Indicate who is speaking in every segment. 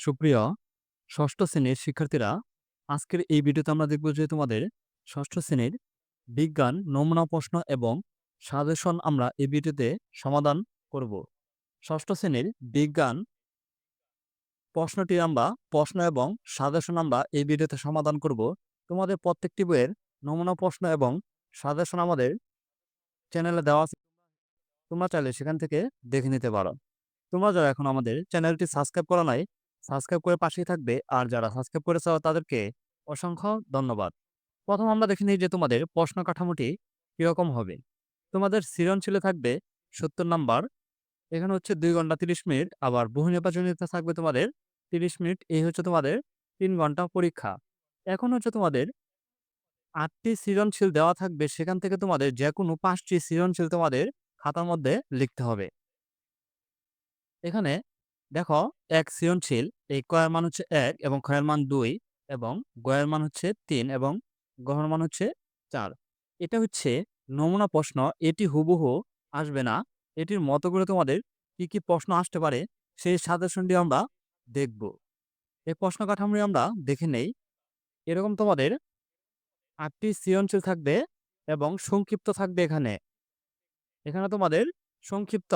Speaker 1: সুপ্রিয় ষষ্ঠ শ্রেণির শিক্ষার্থীরা, আজকের এই ভিডিওতে আমরা দেখব যে তোমাদের ষষ্ঠ শ্রেণির বিজ্ঞান, নমুনা প্রশ্ন এবং সাজেশন আমরা এই ভিডিওতে সমাধান করব। ষষ্ঠ শ্রেণির বিজ্ঞান প্রশ্নটি আমরা, প্রশ্ন এবং সাজেশন আমরা এই ভিডিওতে সমাধান করব। তোমাদের প্রত্যেকটি বইয়ের নমুনা প্রশ্ন এবং সাজেশন আমাদের চ্যানেলে দেওয়া আছে। তোমরা চাইলে সেখান থেকে দেখে নিতে পারো। তোমরা যারা এখন আমাদের চ্যানেলটি সাবস্ক্রাইব করা নাই সাবস্ক্রাইব করে পাশেই থাকবে। আর যারা সাবস্ক্রাইব করেছে তাদেরকে অসংখ্য ধন্যবাদ। প্রথম আমরা দেখে নিই যে তোমাদের প্রশ্ন কাঠামোটি কীরকম হবে। তোমাদের সৃজনশীলে থাকবে সত্তর নাম্বার। এখানে হচ্ছে দুই ঘণ্টা তিরিশ মিনিট। আবার বহু নির্বাচনীতে থাকবে তোমাদের তিরিশ মিনিট। এই হচ্ছে তোমাদের তিন ঘণ্টা পরীক্ষা। এখন হচ্ছে তোমাদের আটটি সৃজনশীল দেওয়া থাকবে। সেখান থেকে তোমাদের যে কোনো পাঁচটি সৃজনশীল তোমাদের খাতার মধ্যে লিখতে হবে। এখানে দেখো, এক সৃজনশীল, এই কয়ের মান হচ্ছে এক এবং ক্ষয়ের মান দুই এবং গয়ের মান হচ্ছে তিন এবং গহর মান হচ্ছে চার। এটা হচ্ছে নমুনা প্রশ্ন, এটি হুবহু আসবে না। এটির মতো করে তোমাদের কি কি প্রশ্ন আসতে পারে সেই সাজেশনটি আমরা দেখব। এই প্রশ্ন কাঠামোটি আমরা দেখে নেই। এরকম তোমাদের আটটি সৃজনশীল থাকবে এবং সংক্ষিপ্ত থাকবে এখানে। এখানে তোমাদের সংক্ষিপ্ত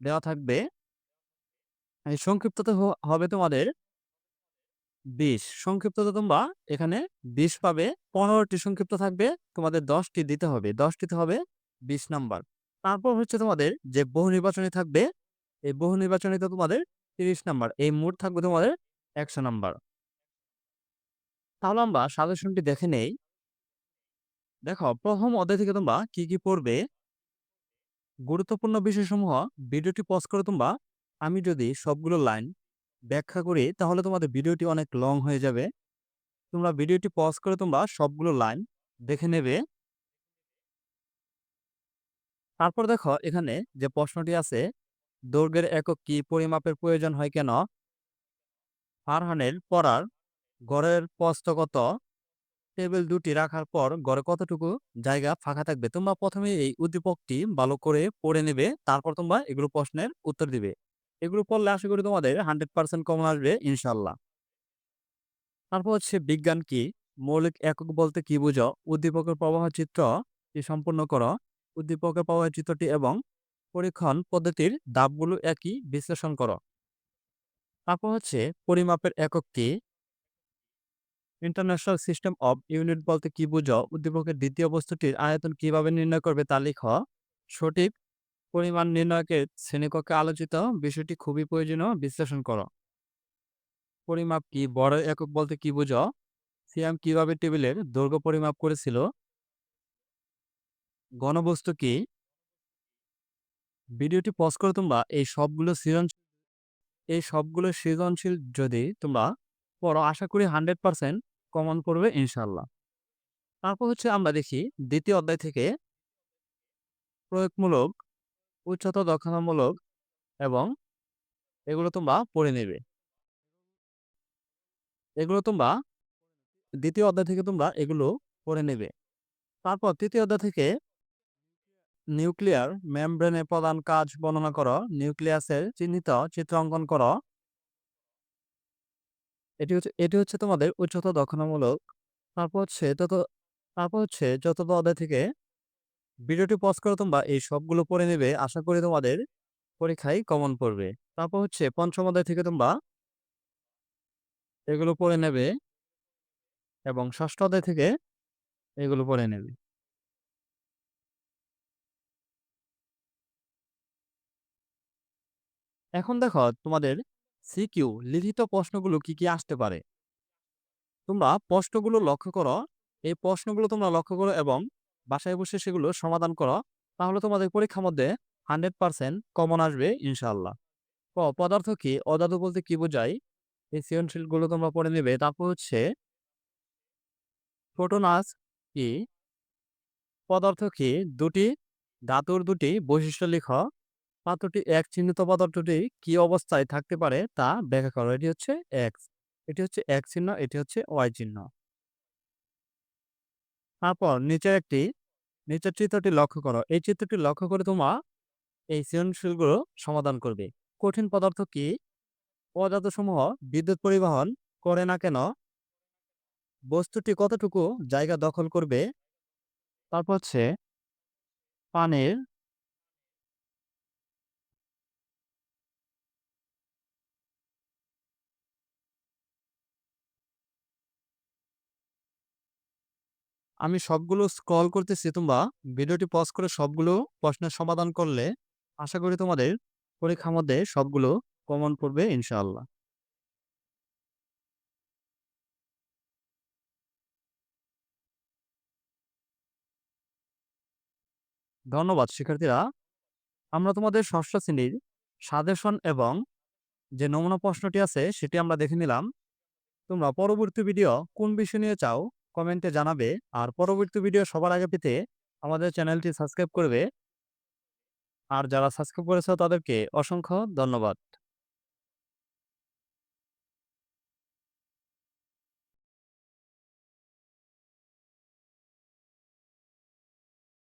Speaker 1: দেওয়া থাকবে সংক্ষিপ্ততে হবে তোমাদের বিশ। সংক্ষিপ্ততে তোমরা এখানে বিশ পাবে। পনেরোটি সংক্ষিপ্ত থাকবে, তোমাদের দশটি দিতে হবে। দশটিতে হবে বিশ নাম্বার। তারপর হচ্ছে তোমাদের যে বহু নির্বাচনী থাকবে, এই বহু নির্বাচনীতে তোমাদের তিরিশ নাম্বার। এই মোট থাকবে তোমাদের একশো নাম্বার। তাহলে আমরা সাজেশনটি দেখে নেই। দেখো, প্রথম অধ্যায় থেকে তোমরা কি কি পড়বে? গুরুত্বপূর্ণ বিষয়সমূহ ভিডিওটি পজ করে তোমরা আমি যদি সবগুলো লাইন ব্যাখ্যা করি, তাহলে তোমাদের ভিডিওটি অনেক লং হয়ে যাবে। তোমরা ভিডিওটি পজ করে তোমরা সবগুলো লাইন দেখে নেবে। তারপর দেখো, এখানে যে প্রশ্নটি আছে, দৈর্ঘ্যের একক কি পরিমাপের প্রয়োজন হয় কেন? ফারহানের পড়ার গড়ের প্রস্থ কত? টেবিল দুটি রাখার পর গড়ে কতটুকু জায়গা ফাঁকা থাকবে? তোমরা প্রথমে এই উদ্দীপকটি ভালো করে পড়ে নেবে, তারপর তোমরা এগুলো প্রশ্নের উত্তর দিবে। এগুলো পড়লে আশা করি তোমাদের হান্ড্রেড পার্সেন্ট কমন আসবে, ইনশাল্লাহ। তারপর হচ্ছে বিজ্ঞান কি? মৌলিক একক বলতে কি বুঝো? উদ্দীপকের প্রবাহ চিত্র সম্পূর্ণ করো। উদ্দীপকের প্রবাহ চিত্রটি এবং পরীক্ষণ পদ্ধতির ধাপগুলো একই বিশ্লেষণ করো। তারপর হচ্ছে পরিমাপের একক কি? ইন্টারন্যাশনাল সিস্টেম অফ ইউনিট বলতে কি বুঝো? উদ্দীপকের দ্বিতীয় বস্তুটির আয়তন কীভাবে নির্ণয় করবে তা লিখো। সঠিক পরিমাণ নির্ণয়কে শ্রেণীকক্ষে আলোচিত বিষয়টি খুবই প্রয়োজনীয় বিশ্লেষণ করো। পরিমাপ কি? বড় একক বলতে কি বুঝো? সিয়াম কীভাবে টেবিলের দৈর্ঘ্য পরিমাপ করেছিল? ঘনবস্তু কি? ভিডিওটি পজ করে তোমরা এই সবগুলো সৃজনশীল এই সবগুলো সৃজনশীল যদি তোমরা পড়ো, আশা করি হান্ড্রেড পার্সেন্ট কমন করবে ইনশাল্লাহ তারপর হচ্ছে আমরা দেখি দ্বিতীয় অধ্যায় থেকে প্রয়োগমূলক উচ্চতর দক্ষতামূলক এবং এগুলো তোমরা পড়ে নেবে। এগুলো তোমরা দ্বিতীয় অধ্যায় থেকে তোমরা এগুলো পড়ে নেবে। তারপর তৃতীয় অধ্যায় থেকে নিউক্লিয়ার মেমব্রেনের প্রধান কাজ বর্ণনা করো, নিউক্লিয়াসের চিহ্নিত চিত্র অঙ্কন করো। এটি হচ্ছে এটি হচ্ছে তোমাদের উচ্চতর দক্ষতামূলক। তারপর হচ্ছে, তত, তারপর হচ্ছে চতুর্থ অধ্যায় থেকে ভিডিওটি পজ করে তোমরা এই সবগুলো পড়ে নেবে। আশা করি তোমাদের পরীক্ষায় কমন পড়বে। তারপর হচ্ছে পঞ্চম অধ্যায় থেকে তোমরা এগুলো পড়ে নেবে এবং ষষ্ঠ অধ্যায় থেকে এগুলো পড়ে নেবে। এখন দেখো তোমাদের সিকিউ লিখিত প্রশ্নগুলো কি কি আসতে পারে? তোমরা প্রশ্নগুলো লক্ষ্য করো। এই প্রশ্নগুলো তোমরা লক্ষ্য করো এবং বাসায় বসে সেগুলো সমাধান করো, তাহলে তোমাদের পরীক্ষার মধ্যে হান্ড্রেড পার্সেন্ট কমন আসবে ইনশাল্লাহ ক, পদার্থ কি? অধাতু বলতে কি বোঝায়? এই সৃজনশীলগুলো তোমরা পড়ে নেবে। তারপর হচ্ছে ফোটোনাস কি? পদার্থ কি? দুটি ধাতুর দুটি বৈশিষ্ট্য লিখ। পাত্রটি এক চিহ্নিত পদার্থটি কি অবস্থায় থাকতে পারে তা ব্যাখ্যা করো। এটি হচ্ছে এক্স এটি হচ্ছে এক চিহ্ন, এটি হচ্ছে ওয়াই চিহ্ন। তারপর নিচে একটি, নিচের চিত্রটি লক্ষ্য করো। এই চিত্রটি লক্ষ্য করে তোমরা এই সৃজনশীলগুলো সমাধান করবে। কঠিন পদার্থ কি? পদার্থসমূহ বিদ্যুৎ পরিবহন করে না কেন? বস্তুটি কতটুকু জায়গা দখল করবে? তারপর হচ্ছে পানির আমি সবগুলো স্ক্রল করতেছি তোমরা ভিডিওটি পজ করে সবগুলো প্রশ্নের সমাধান করলে আশা করি তোমাদের পরীক্ষার মধ্যে সবগুলো কমন পড়বে ইনশাআল্লাহ। ধন্যবাদ শিক্ষার্থীরা। আমরা তোমাদের ষষ্ঠ শ্রেণির সাজেশন এবং যে নমুনা প্রশ্নটি আছে সেটি আমরা দেখে নিলাম। তোমরা পরবর্তী ভিডিও কোন বিষয় নিয়ে চাও কমেন্টে জানাবে। আর পরবর্তী ভিডিও সবার আগে পেতে আমাদের চ্যানেলটি সাবস্ক্রাইব করবে। আর যারা সাবস্ক্রাইব করেছে তাদেরকে অসংখ্য ধন্যবাদ।